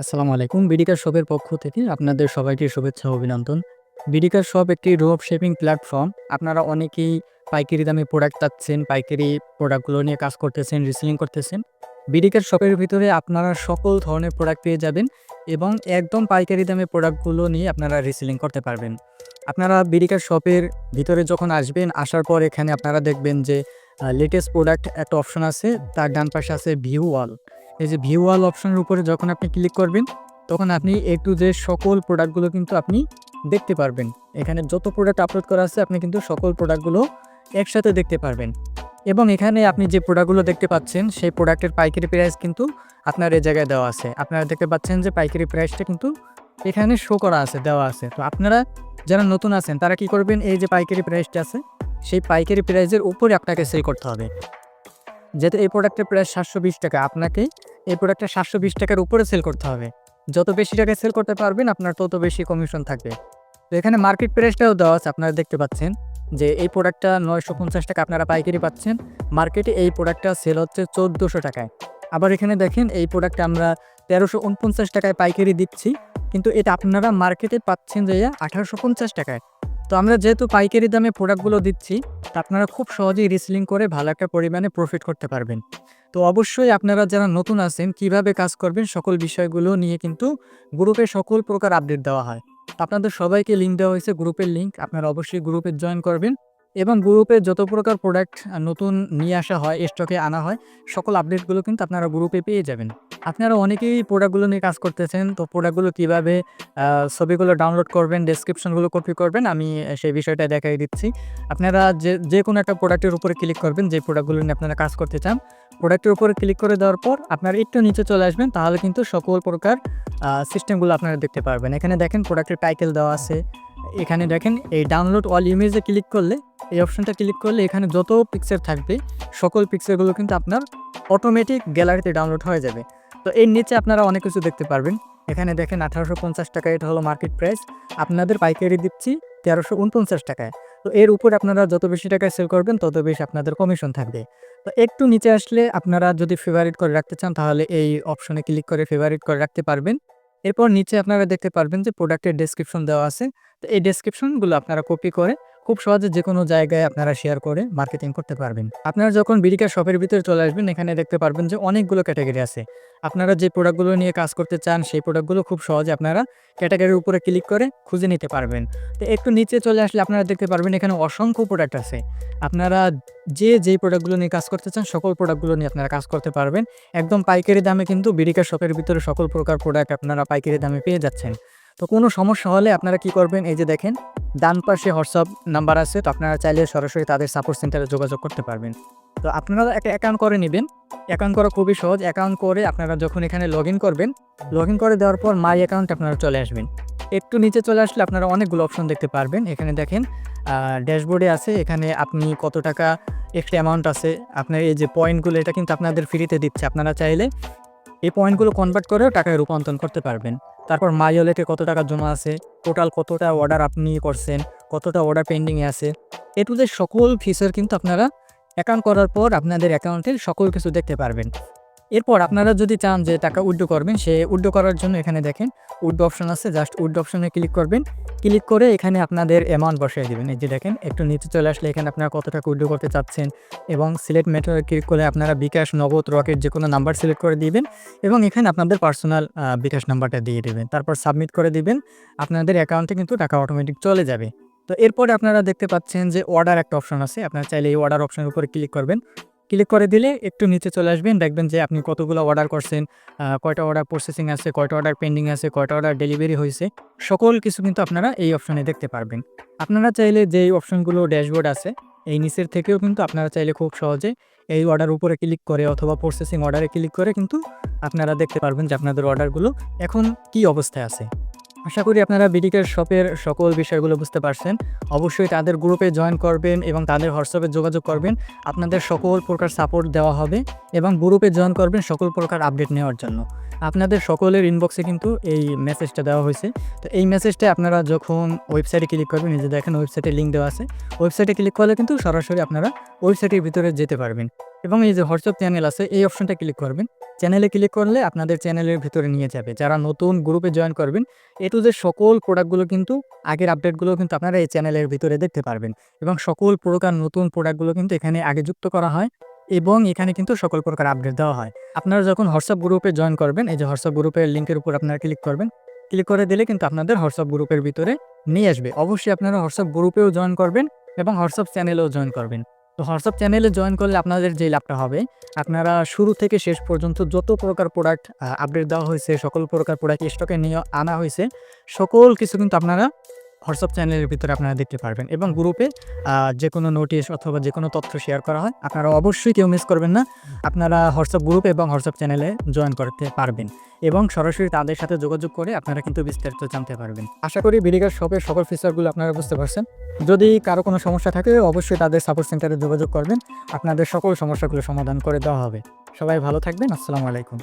আসসালামু আলাইকুম। বিডিকার শপের পক্ষ থেকে আপনাদের সবাইকে শুভেচ্ছা অভিনন্দন। বিডিকার শপ একটি রোপ শেপিং প্ল্যাটফর্ম। আপনারা অনেকেই পাইকারি দামে প্রোডাক্ট চাচ্ছেন পাইকারি প্রোডাক্টগুলো নিয়ে কাজ করতেছেন রিসেলিং করতেছেন। বিডিকার শপের ভিতরে আপনারা সকল ধরনের প্রোডাক্ট পেয়ে যাবেন এবং একদম পাইকারি দামে প্রোডাক্টগুলো নিয়ে আপনারা রিসেলিং করতে পারবেন। আপনারা বিডিকার শপের ভিতরে যখন আসবেন, আসার পর এখানে আপনারা দেখবেন যে লেটেস্ট প্রোডাক্ট একটা অপশন আছে। তার ডান পাশে আছে ভিউ ওয়াল এই যে ভিউ ওয়াল অপশনের উপরে যখন আপনি ক্লিক করবেন, তখন আপনি এ টু যে সকল প্রোডাক্টগুলো কিন্তু আপনি দেখতে পারবেন। এখানে যত প্রোডাক্ট আপলোড করা আছে, আপনি কিন্তু সকল প্রোডাক্টগুলো একসাথে দেখতে পারবেন। এবং এখানে আপনি যে প্রোডাক্টগুলো দেখতে পাচ্ছেন, সেই প্রোডাক্টের পাইকারি প্রাইস কিন্তু আপনার এই জায়গায় দেওয়া আছে। আপনারা দেখতে পাচ্ছেন যে পাইকারি প্রাইসটা কিন্তু এখানে শো করা আছে, দেওয়া আছে। তো আপনারা যারা নতুন আছেন, তারা কি করবেন, এই যে পাইকারি প্রাইসটা আছে, সেই পাইকারি প্রাইসের উপরে আপনাকে সেল করতে হবে। যেহেতু এই প্রোডাক্টের প্রাইস সাতশো বিশ টাকা, আপনাকে এই প্রোডাক্টটা সাতশো বিশ টাকার উপরে সেল করতে হবে। যত বেশি টাকায় সেল করতে পারবেন, আপনার তত বেশি কমিশন থাকবে। তো এখানে মার্কেট প্রাইসটাও দেওয়া আছে, আপনারা দেখতে পাচ্ছেন যে এই প্রোডাক্টটা নয়শো পঞ্চাশ টাকা আপনারা পাইকারি পাচ্ছেন। মার্কেটে এই প্রোডাক্টটা সেল হচ্ছে চোদ্দোশো টাকায়। আবার এখানে দেখেন, এই প্রোডাক্টটা আমরা তেরোশো উনপঞ্চাশ টাকায় পাইকারি দিচ্ছি। কিন্তু এটা আপনারা মার্কেটে পাচ্ছেন যে আঠারোশো পঞ্চাশ টাকায়। তো আমরা যেহেতু পাইকারি দামে প্রোডাক্টগুলো দিচ্ছি, তা আপনারা খুব সহজেই রিসেলিং করে ভালো একটা পরিমাণে প্রফিট করতে পারবেন। তো অবশ্যই আপনারা যারা নতুন আছেন, কীভাবে কাজ করবেন, সকল বিষয়গুলো নিয়ে কিন্তু গ্রুপে সকল প্রকার আপডেট দেওয়া হয়। আপনাদের সবাইকে লিঙ্ক দেওয়া হয়েছে গ্রুপের লিঙ্ক আপনারা অবশ্যই গ্রুপে জয়েন করবেন এবং গ্রুপে যত প্রকার প্রোডাক্ট নতুন নিয়ে আসা হয় স্টকে আনা হয়, সকল আপডেটগুলো কিন্তু আপনারা গ্রুপে পেয়ে যাবেন। আপনারা অনেকেই প্রোডাক্টগুলো নিয়ে কাজ করতেছেন, তো প্রোডাক্টগুলো কীভাবে ছবিগুলো ডাউনলোড করবেন ডেসক্রিপশনগুলো কপি করবেন, আমি সেই বিষয়টা দেখাই দিচ্ছি। আপনারা যে যে কোনো একটা প্রোডাক্টের উপরে ক্লিক করবেন, যে প্রোডাক্টগুলো নিয়ে আপনারা কাজ করতে চান। প্রোডাক্টের উপরে ক্লিক করে দেওয়ার পর আপনারা একটু নিচে চলে আসবেন, তাহলে কিন্তু সকল প্রকার সিস্টেমগুলো আপনারা দেখতে পারবেন। এখানে দেখেন প্রোডাক্টের টাইটেল দেওয়া আছে, এখানে দেখেন এই ডাউনলোড অল ইমেজে ক্লিক করলে, এই অপশনটা ক্লিক করলে এখানে যত পিকচার থাকবে, সকল পিকচারগুলো কিন্তু আপনার অটোমেটিক গ্যালারিতে ডাউনলোড হয়ে যাবে। তো এর নিচে আপনারা অনেক কিছু দেখতে পারবেন। এখানে দেখেন আঠারোশো পঞ্চাশ টাকা এটা হলো মার্কেট প্রাইস আপনাদের পাইকারি দিচ্ছি তেরোশো উনপঞ্চাশ টাকায়। তো এর উপর আপনারা যত বেশি টাকায় সেল করবেন, তত বেশি আপনাদের কমিশন থাকবে। তো একটু নিচে আসলে আপনারা যদি ফেভারিট করে রাখতে চান, তাহলে এই অপশনে ক্লিক করে ফেভারিট করে রাখতে পারবেন। এরপর নিচে আপনারা দেখতে পারবেন যে প্রোডাক্টের ডেসক্রিপশন দেওয়া আছে। তো এই ডেসক্রিপশনগুলো আপনারা কপি করে খুব সহজে যে কোনো জায়গায় আপনারা শেয়ার করে মার্কেটিং করতে পারবেন। আপনারা যখন বিডিকা শপের ভিতরে চলে আসবেন, এখানে দেখতে পারবেন যে অনেকগুলো ক্যাটাগরি আছে। আপনারা যে প্রোডাক্টগুলো নিয়ে কাজ করতে চান, সেই প্রোডাক্টগুলো খুব সহজে আপনারা ক্যাটাগরির উপরে ক্লিক করে খুঁজে নিতে পারবেন। তো একটু নিচে চলে আসলে আপনারা দেখতে পারবেন এখানে অসংখ্য প্রোডাক্ট আছে। আপনারা যে যেই প্রোডাক্টগুলো নিয়ে কাজ করতে চান, সকল প্রোডাক্টগুলো নিয়ে আপনারা কাজ করতে পারবেন। একদম পাইকারি দামে কিন্তু বিডিকা শপের ভিতরে সকল প্রকার প্রোডাক্ট আপনারা পাইকারি দামে পেয়ে যাচ্ছেন। তো কোনো সমস্যা হলে আপনারা কি করবেন? এই যে দেখেন, ডান পাশে হোয়াটসঅ্যাপ নাম্বার আছে, তো আপনারা চাইলে সরাসরি তাদের সাপোর্ট সেন্টারে যোগাযোগ করতে পারবেন। তো আপনারা একটা অ্যাকাউন্ট করে নেবেন। অ্যাকাউন্ট করা খুবই সহজ। অ্যাকাউন্ট করে আপনারা যখন এখানে লগ করবেন লগ করে দেওয়ার পর মাই অ্যাকাউন্ট আপনারা চলে আসবেন। একটু নিচে চলে আসলে আপনারা অনেকগুলো অপশন দেখতে পারবেন। এখানে দেখেন ড্যাশবোর্ডে আছে, এখানে আপনি কত টাকা এক্সট্রা অ্যামাউন্ট আছে। আপনার এই যে পয়েন্টগুলো এটা কিন্তু আপনাদের ফ্রিতে দিচ্ছে। আপনারা চাইলে এই পয়েন্টগুলো কনভার্ট করেও টাকায় রূপান্তর করতে পারবেন। তারপর মাই ওয়ালেটে কত টাকা জমা আছে টোটাল কতটা অর্ডার আপনি করছেন, কতটা অর্ডার পেন্ডিংয়ে আছে, এ টু সকল ফিচার কিন্তু আপনারা অ্যাকাউন্ট করার পর আপনাদের অ্যাকাউন্টের সকল কিছু দেখতে পারবেন। এরপর আপনারা যদি চান যে টাকা উইড্রো করবেন, সে উইড্রো করার জন্য এখানে দেখেন উইড্রো অপশন আছে, জাস্ট উইড্রো অপশনে ক্লিক করবেন। ক্লিক করে এখানে আপনাদের অ্যামাউন্ট বসিয়ে দেবেন। এই যে দেখেন, একটু নিচে চলে আসলে এখানে আপনারা কত টাকা উইড্রো করতে চাচ্ছেন এবং সিলেক্ট মেটার ক্লিক করে আপনারা বিকাশ, নগদ রকেট যে কোনো নাম্বার সিলেক্ট করে দিবেন এবং এখানে আপনাদের পার্সোনাল বিকাশ নাম্বারটা দিয়ে দেবেন। তারপর সাবমিট করে দিবেন। আপনাদের অ্যাকাউন্টে কিন্তু টাকা অটোমেটিক চলে যাবে। তো এরপরে আপনারা দেখতে পাচ্ছেন যে অর্ডার একটা অপশন আছে। আপনারা চাইলে এই অর্ডার অপশনের উপরে ক্লিক করবেন। ক্লিক করে দিলে একটু নিচে চলে আসবেন। দেখবেন যে আপনি কতগুলো অর্ডার করছেন কয়টা অর্ডার প্রসেসিং আছে, কয়টা অর্ডার পেন্ডিং আছে, কয়টা অর্ডার ডেলিভারি হয়েছে, সকল কিছু কিন্তু আপনারা এই অপশনে দেখতে পারবেন। আপনারা চাইলে যে অপশনগুলো ড্যাশবোর্ড আছে, এই নিচের থেকেও কিন্তু আপনারা চাইলে খুব সহজে এই অর্ডার উপরে ক্লিক করে অথবা প্রসেসিং অর্ডারে ক্লিক করে কিন্তু আপনারা দেখতে পারবেন যে আপনাদের অর্ডারগুলো এখন কি অবস্থায় আছে। আশা করি আপনারা বিডিকের শপের সকল বিষয়গুলো বুঝতে পারছেন। অবশ্যই তাদের গ্রুপে জয়েন করবেন এবং তাদের হোয়াটসঅ্যাপে যোগাযোগ করবেন। আপনাদের সকল প্রকার সাপোর্ট দেওয়া হবে এবং গ্রুপে জয়েন করবেন সকল প্রকার আপডেট নেওয়ার জন্য। আপনাদের সকলের ইনবক্সে কিন্তু এই মেসেজটা দেওয়া হয়েছে। তো এই মেসেজটা আপনারা যখন ওয়েবসাইটে ক্লিক করবেন যে দেখেন ওয়েবসাইটে লিঙ্ক দেওয়া আছে। ওয়েবসাইটে ক্লিক করলে কিন্তু সরাসরি আপনারা ওয়েবসাইটের ভিতরে যেতে পারবেন। এবং এই যে হোয়াটসঅ্যাপ চ্যানেল আছে, এই অপশনটা ক্লিক করবেন। চ্যানেলে ক্লিক করলে আপনাদের চ্যানেলের ভিতরে নিয়ে যাবে। যারা নতুন গ্রুপে জয়েন করবেন, এ টু যে সকল প্রোডাক্টগুলো কিন্তু, আগের আপডেটগুলো কিন্তু আপনারা এই চ্যানেলের ভিতরে দেখতে পারবেন। এবং সকল প্রকার নতুন প্রোডাক্টগুলো কিন্তু এখানে আগে যুক্ত করা হয় এবং এখানে কিন্তু সকল প্রকার আপডেট দেওয়া হয়। আপনারা যখন হোয়াটসঅ্যাপ গ্রুপে জয়েন করবেন, এই যে হোয়াটসঅ্যাপ গ্রুপের লিঙ্কের উপর আপনারা ক্লিক করবেন, ক্লিক করে দিলে কিন্তু আপনাদের হোয়াটসঅ্যাপ গ্রুপের ভিতরে নিয়ে আসবে। অবশ্যই আপনারা হোয়াটসঅ্যাপ গ্রুপেও জয়েন করবেন এবং হোয়াটসঅ্যাপ চ্যানেলেও জয়েন করবেন। তো হোয়াটসঅ্যাপ চ্যানেলে জয়েন করলে আপনাদের যে লাভটা হবে, আপনারা শুরু থেকে শেষ পর্যন্ত যত প্রকার প্রোডাক্ট আপডেট দেওয়া হয়েছে, সকল প্রকার প্রোডাক্ট স্টকে নিয়ে আনা হয়েছে, সকল কিছু কিন্তু আপনারা হোয়াটসঅ্যাপ চ্যানেলের ভিতরে আপনারা দেখতে পারবেন এবং গ্রুপে যে কোনো নোটিশ অথবা যে কোনো তথ্য শেয়ার করা হয়। আপনারা অবশ্যই কেউ মিস করবেন না। আপনারা হোয়াটসঅ্যাপ গ্রুপ এবং হোয়াটসঅ্যাপ চ্যানেলে জয়েন করতে পারবেন এবং সরাসরি তাদের সাথে যোগাযোগ করে আপনারা কিন্তু বিস্তারিত জানতে পারবেন। আশা করি বিডিগার শপের সকল ফিচারগুলো আপনারা বুঝতে পারছেন। যদি কারও কোনো সমস্যা থাকে, অবশ্যই তাদের সাপোর্ট সেন্টারে যোগাযোগ করবেন। আপনাদের সকল সমস্যাগুলো সমাধান করে দেওয়া হবে। সবাই ভালো থাকবেন। আসসালামু আলাইকুম।